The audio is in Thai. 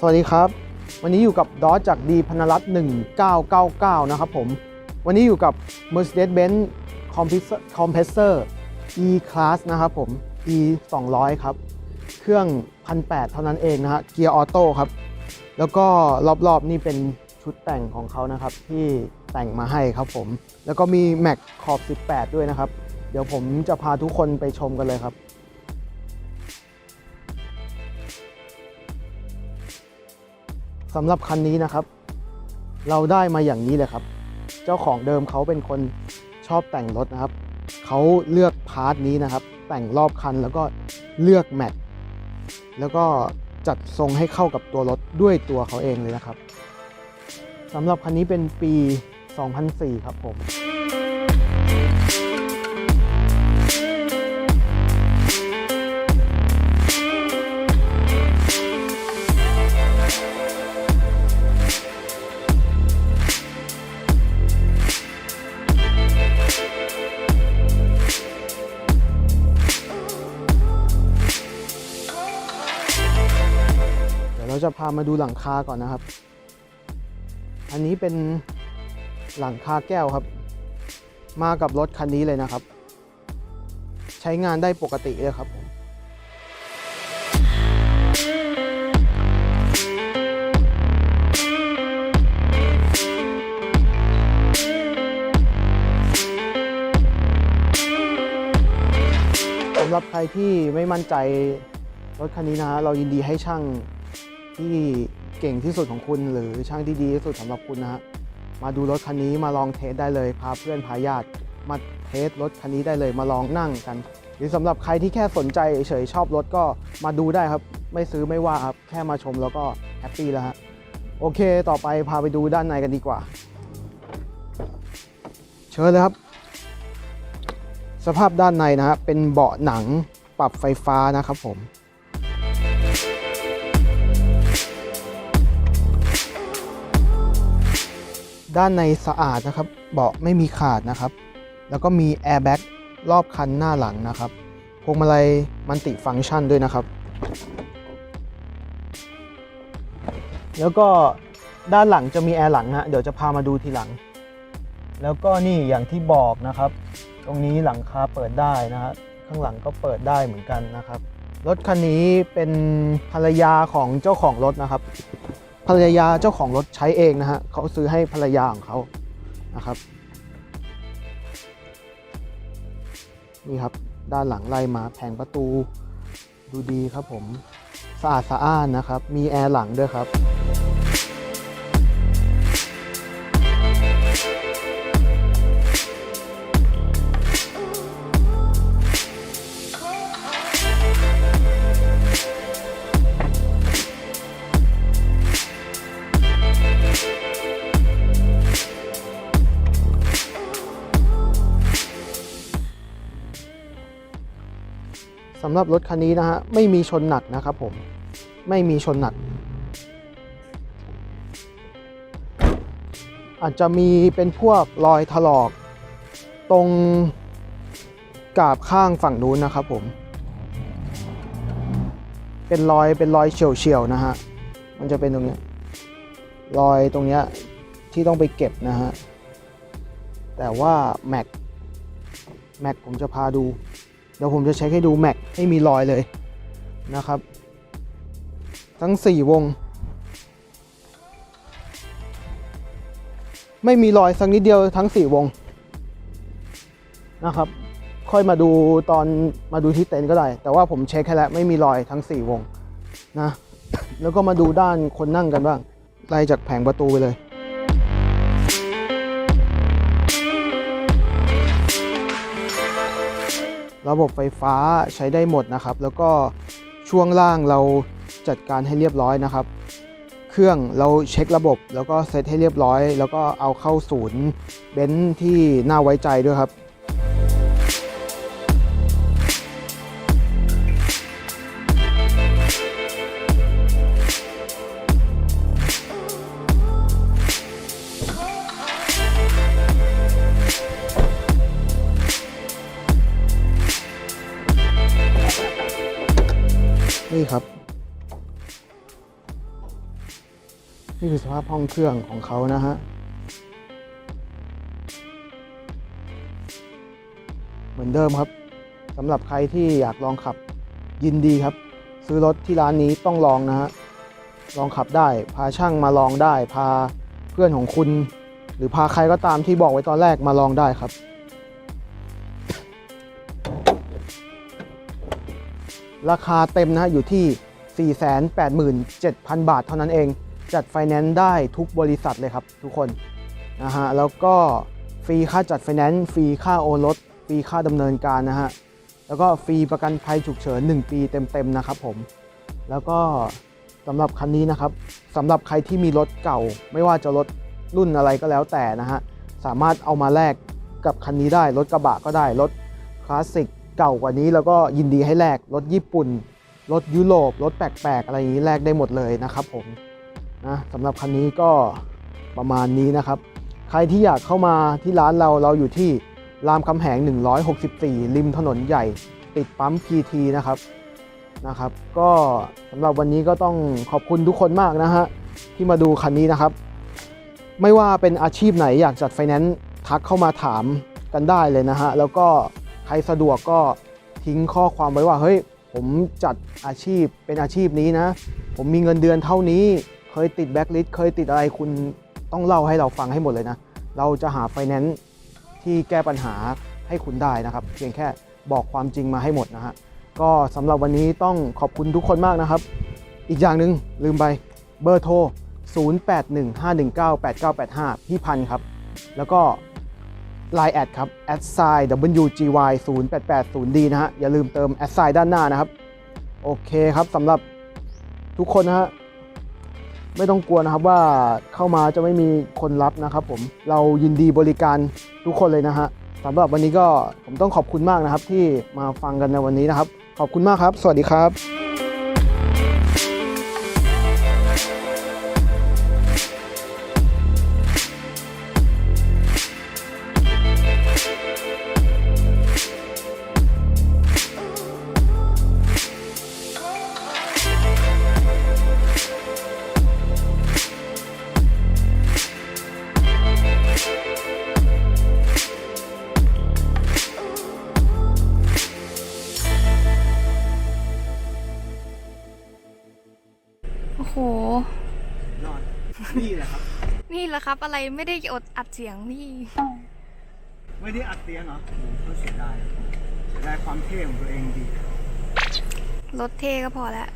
สวัสดีครับ วันนี้อยู่กับดอสจากดีพนรัตน์1999 นะครับผม วันนี้อยู่กับ Mercedes-Benz Compressor- Compressor E Class นะครับผม E 200ครับ เครื่อง 1,800 เท่านั้นเองนะฮะ เกียร์ออโต้ครับ แล้วก็รอบๆนี่เป็นชุดแต่งของเขานะครับ ที่แต่งมาให้ครับผม แล้วก็มี Mac ขอบ 18 ด้วยนะครับ เดี๋ยวผมจะพาทุกคนไปชมกันเลยครับ สำหรับคันนี้นะครับ เราได้มาอย่างนี้เลยครับ เจ้าของเดิมเขาเป็นคนชอบแต่งรถนะครับ เขาเลือกพาร์ทนี้นะครับ แต่งรอบคันแล้วก็เลือกแมทแล้วก็จัดทรงให้เข้ากับตัวรถด้วยตัวเขาเองเลยนะครับสำหรับคันนี้เป็นปี 2004 ครับผม จะพามาดูหลังคาก่อนนะครับ อันนี้เป็นหลังคาแก้วครับ มากับรถคันนี้เลยนะครับ ใช้งานได้ปกติเลยครับผมสำหรับใครที่ไม่มั่นใจรถคันนี้นะฮะเรายินดีให้ช่าง ที่เก่งที่สุดของคุณ หรือช่างที่ดีที่สุดสำหรับคุณนะฮะมาดูรถคันนี้มาลองเทสได้เลยพาเพื่อนพาญาติมาเทสรถคันนี้ได้เลยมาลองนั่งกัน หรือสำหรับใครที่แค่สนใจเฉยชอบรถก็มาดูได้ครับ ไม่ซื้อไม่ว่าครับแค่มาชมแล้วก็แฮปปี้แล้วฮะโอเคต่อไปพาไปดูด้านในกันดีกว่า เชิญเลยครับ สภาพด้านในนะฮะเป็นเบาะหนังปรับไฟฟ้านะครับผม ด้านในสะอาดนะครับ เบาะไม่มีขาดนะครับ แล้วก็มีแอร์แบ็กรอบคันหน้าหลังนะครับพวงมาลัยมันติฟังก์ชันด้วยนะครับ แล้วก็ด้านหลังจะมีแอร์หลังฮะเดี๋ยวจะพามาดูทีหลัง แล้วก็นี่อย่างที่บอกนะครับ ตรงนี้หลังคาเปิดได้นะฮะข้างหลังก็เปิดได้เหมือนกันนะครับ รถคันนี้เป็นภรรยาของเจ้าของรถนะครับ ภรรยาเจ้าของรถใช้เองนะฮะเขาซื้อให้ภรรยาของเขานะครับนี่ครับด้านหลังไล่มาแผงประตู ดูดีครับผม สะอาดสะอ้านนะครับ มีแอร์หลังด้วยครับ สำหรับรถคันนี้นะฮะไม่มีชนหนักนะครับผมไม่มีชนหนัก อาจจะมีเป็นพวกรอยถลอก ตรงกาบข้างฝั่งนู้นนะครับผม เป็นรอยเป็นรอยเฉียวๆนะฮะมันจะเป็นตรงนี้รอยตรงนี้ที่ต้องไปเก็บนะฮะแต่ว่าแม็กแม็กผมจะพาดู เดี๋ยวผมจะเช็คให้ดูแม็กให้มีรอยเลยนะครับ ทั้ง 4 วง ไม่มีรอยสักนิดเดียวทั้ง 4 วงนะครับ ค่อยมาดูตอนมาดูที่เต็นท์ก็ได้ แต่ว่าผมเช็คให้แล้วไม่มีรอยทั้ง 4 วงนะแล้วก็มาดูด้านคนนั่งกันบ้างไล่จากแผงประตูไปเลย ระบบไฟฟ้าใช้ได้หมดนะครับ แล้วก็ช่วงล่างเราจัดการให้เรียบร้อยนะครับ เครื่องเราเช็คระบบแล้วก็เซตให้เรียบร้อย แล้วก็เอาเข้าศูนย์เบนซ์ที่น่าไว้ใจด้วยครับ นี่ครับ นี่คือสภาพห้องเครื่องของเขานะฮะ เหมือนเดิมครับสำหรับใครที่อยากลองขับยินดีครับ ซื้อรถที่ร้านนี้ต้องลองนะฮะ ลองขับได้ พาช่างมาลองได้ พาเพื่อนของคุณ หรือพาใครก็ตามที่บอกไว้ตอนแรกมาลองได้ครับ ราคาเต็มนะฮะอยู่ที่ 487,000 บาทเท่านั้นเอง จัดไฟแนนซ์ได้ทุกบริษัทเลยครับทุกคนนะฮะแล้วก็ฟรีค่าจัดไฟแนนซ์ฟรีค่าโอนรถฟรีค่าดำเนินการนะฮะแล้วก็ฟรีประกันภัยฉุกเฉิน 1 ปีเต็มๆนะครับผม แล้วก็สำหรับคันนี้นะครับสำหรับใครที่มีรถเก่า ไม่ว่าจะรถรุ่นอะไรก็แล้วแต่นะฮะสามารถเอามาแลกกับคันนี้ได้รถกระบะก็ได้รถคลาสสิก เก่ากว่านี้แล้วก็ยินดีให้แลกรถญี่ปุ่น รถยุโรป รถแปลกๆ อะไรอย่างนี้แลกได้หมดเลยนะครับผมนะสำหรับคันนี้ก็ประมาณนี้นะครับ ใครที่อยากเข้ามาที่ร้านเราเราอยู่ที่รามคำแหง 164 ริมถนนใหญ่ ติดปั๊ม PT นะครับนะครับ ก็สำหรับวันนี้ก็ต้องขอบคุณทุกคนมากนะฮะที่มาดูคันนี้นะครับ ไม่ว่าเป็นอาชีพไหนอยากจัดไฟแนนซ์ทักเข้ามาถามกันได้เลยนะฮะแล้วก็ ใครสะดวกก็ทิ้งข้อความไว้ว่าเฮ้ยผมจัดอาชีพเป็นอาชีพนี้นะ ผมมีเงินเดือนเท่านี้ เคยติดแบ็คลิสเคยติดอะไรคุณต้องเล่าให้เราฟังให้หมดเลยนะ เราจะหาไฟแนนซ์ที่แก้ปัญหาให้คุณได้นะครับ เพียงแค่บอกความจริงมาให้หมดนะฮะก็สำหรับวันนี้ต้องขอบคุณทุกคนมากนะครับ อีกอย่างหนึ่งลืมไปเบอร์โทร 0815198985 พี่พันธ์ครับ แล้วก็ Line แอดครับ a d s i WGY 0880D นะฮะ อย่าลืมเติม a d s i ด้านหน้านะครับ โอเคครับสำหรับทุกคนนะฮะ ไม่ต้องกลัวนะครับว่าเข้ามาจะไม่มีคนรับนะครับผม เรายินดีบริการทุกคนเลยนะฮะสำหรับวันนี้ก็ผมต้องขอบคุณมากนะครับที่มาฟังกันในวันนี้นะครับ ขอบคุณมากครับ สวัสดีครับ นี่แหละครับ อะไรไม่ได้อดอัดเสียงพี่ ไม่ได้อัดเสียงเหรอก็เสียดายเสียดายความเท่ของตัวเองดี รถเท่ก็พอแล้ว